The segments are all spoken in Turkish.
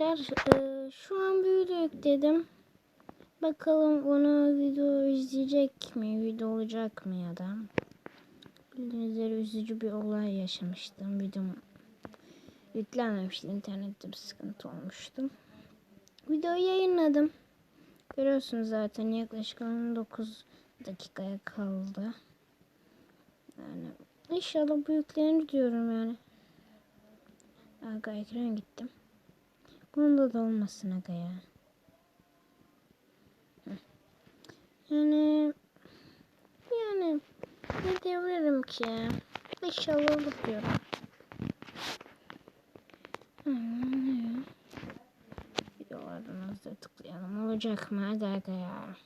arkadaşlar e, şu an bir video yükledim. Bakalım onu video izleyecek mi, video olacak mı ya da. Bildiğiniz üzere üzücü bir olay yaşamıştım. Videom yüklenmemişti. internette bir sıkıntı olmuştu. Videoyu yayınladım. Görüyorsunuz zaten yaklaşık 19 dakikaya kaldı. Yani inşallah bu yüklenir diyorum yani. Aga ekran gittim. Bunda da olmasın aga ya. Yani yani ne diyebilirim ki. İnşallah olur diyorum. Hızlı tıklayalım. Olacak mı? Hadi aga ya.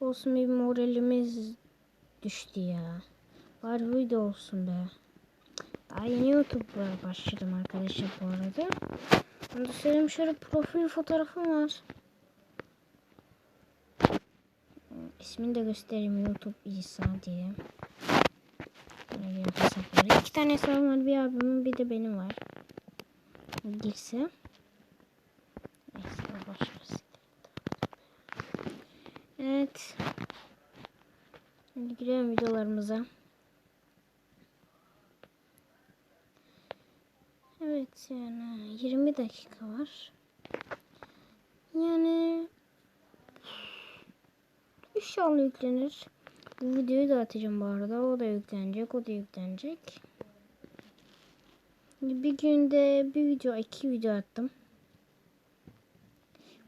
Olsun bir moralimiz düştü ya. Var video olsun be. Daha yeni YouTube'a başladım arkadaşlar bu arada. Onu da şöyle profil fotoğrafım var. İsmini de göstereyim YouTube İsa diye. İki tane hesabım var. Bir abimin bir de benim var. Girse. Neyse ver. Evet. Şimdi girelim videolarımıza. Evet yani 20 dakika var. Yani inşallah yüklenir. Bu videoyu da atacağım bu arada. O da yüklenecek. O da yüklenecek. Bir günde bir video, iki video attım.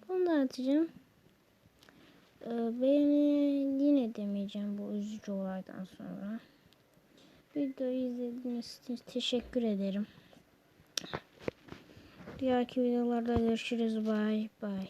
Bunu da atacağım. Ee, beni yine demeyeceğim bu üzücü olaydan sonra. Videoyu izlediğiniz için teşekkür ederim. Diğerki videolarda görüşürüz. Bye bye.